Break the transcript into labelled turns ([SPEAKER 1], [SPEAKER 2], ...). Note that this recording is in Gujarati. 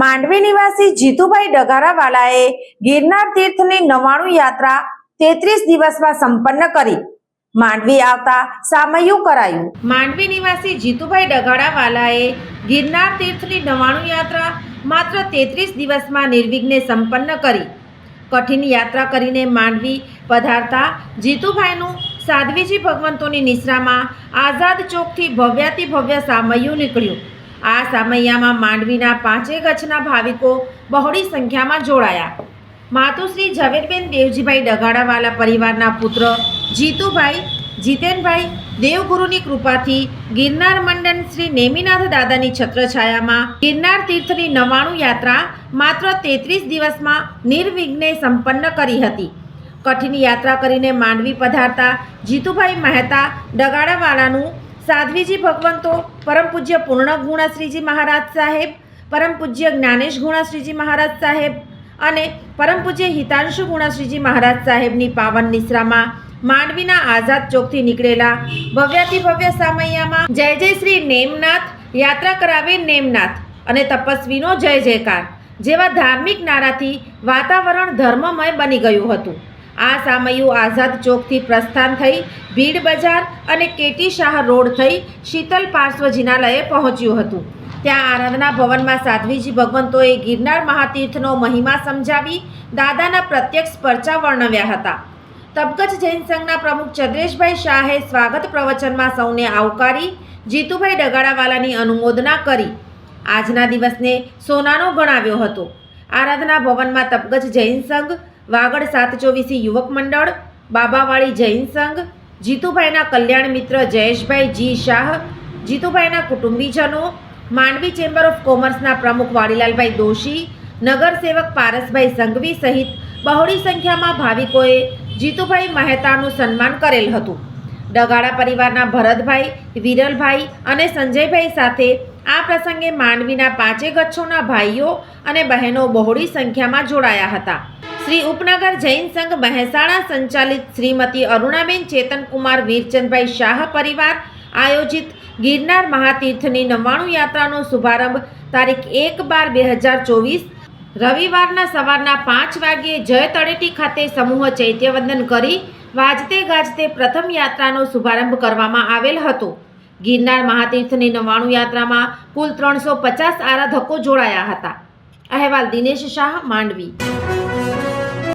[SPEAKER 1] માંડવી નિવાસી જીતુભાઈ ડગારાવાલાએ ગિરનાર તીર્થની નવાણું યાત્રા તેત્રીસ દિવસમાં સંપન્ન કરી. માંડવી આવતા સામયું કરાયું. માંડવી નિવાસી જીતુભાઈ ડગાડાવાલાએ ગિરનાર તીર્થની નવાણું યાત્રા માત્ર તેત્રીસ દિવસમાં નિર્વિઘ્ને સંપન્ન કરી. કઠિન યાત્રા કરીને માંડવી પધારતા જીતુભાઈનું સાધ્વીજી ભગવંતોની નિશ્રામાં આઝાદ ચોકથી ભવ્યાતિ ભવ્ય સામયું નીકળ્યું. આ સામૈયામાં માંડવીના પાંચે કચ્છના ભાવિકો બહોળી સંખ્યામાં જોડાયા. માતુશ્રી ઝવેરબેન દેવજીભાઈ ડગાડાવાલા પરિવારના પુત્ર જીતુભાઈ, જીતેનભાઈ, દેવગુરુની કૃપાથી ગિરનાર મંડન શ્રી નેમિનાથ દાદાની છત્રછાયામાં ગિરનાર તીર્થની નવાણું યાત્રા માત્ર તેત્રીસ દિવસમાં નિર્વિઘ્ને સંપન્ન કરી હતી. કઠિન યાત્રા કરીને માંડવી પધારતા જીતુભાઈ મહેતા ડગાડાવાલાનું સાધ્વીજી ભગવંતો, પરમ પૂજ્ય પૂર્ણ ગુણાશ્રીજી મહારાજ સાહેબ, પરમ પૂજ્ય જ્ઞાનેશ ગુણાશ્રીજી મહારાજ સાહેબ અને પરમ પૂજ્ય હિતાંશુ ગુણાશ્રીજી મહારાજ સાહેબની પાવન નિશ્રામાં માંડવીના આઝાદ ચોકથી નીકળેલા ભવ્યાતિ ભવ્ય સામૈયામાં જય જય શ્રી નેમનાથ, યાત્રા કરાવે નેમનાથ અને તપસ્વીનો જય જયકાર જેવા ધાર્મિક નારાથી વાતાવરણ ધર્મમય બની ગયું હતું. આ સામયું આઝાદ ચોકથી પ્રસ્થાન થઈ, ભીડ બજાર અને કેટી શાહ રોડ થઈ શીતલ પાર્શ્વ જિનાલયે પહોંચ્યું હતું. ત્યાં આરાધના ભવનમાં સાધ્વીજી ભગવંતોએ ગિરનાર મહાતીર્થનો મહિમા સમજાવી દાદાના પ્રત્યક્ષ પરચા વર્ણવ્યા હતા. તબકચ જૈન સંઘના પ્રમુખ ચંદ્રેશભાઈ શાહે સ્વાગત પ્રવચનમાં સૌને આવકારી જીતુભાઈ ડગાડાવાલાની અનુમોદના કરી. આજના દિવસને સોનાનો ગણાવ્યો હતો. આરાધના ભવનમાં તપગજ જૈન સંઘ વાગડ સાત ચોવીસી યુવક મંડળ, બાબાવાળી જૈન સંઘ, જીતુભાઈના કલ્યાણ મિત્ર જયેશભાઈ જી શાહ, જીતુભાઈના કુટુંબીજનો, માંડવી ચેમ્બર ઓફ કોમર્સના પ્રમુખ વાડીલાલભાઈ દોશી, નગરસેવક પારસભાઈ સંઘવી સહિત બહોળી સંખ્યામાં ભાવિકોએ જીતુભાઈ મહેતાનું સન્માન કરેલ હતું. ડગાડા પરિવારના ભરતભાઈ, વિરલભાઈ અને સંજયભાઈ સાથે આ પ્રસંગે માંડવીના પાંચે ગચ્છોના ભાઈઓ અને બહેનો બહોળી સંખ્યામાં જોડાયા હતા. શ્રી ઉપનગર જૈન સંઘ મહેસાણા સંચાલિત શ્રીમતી અરુણાબેન ચેતનકુમાર વીરચંદભાઈ શાહ પરિવાર આયોજિત ગિરનાર મહાતીર્થની નવ્વાણું યાત્રાનો શુભારંભ તારીખ એક બાર બે હજાર ચોવીસ રવિવારના સવારના પાંચ વાગ્યે જય તળેટી ખાતે સમૂહ ચૈત્યવંદન કરી વાજતે ગાજતે પ્રથમ યાત્રાનો શુભારંભ કરવામાં આવેલ હતો. ગિરનાર મહાતીર્થની નવ્વાણું યાત્રામાં કુલ ત્રણસો પચાસ આરાધકો જોડાયા હતા. અહેવાલ દિનેશ શાહ, માંડવી.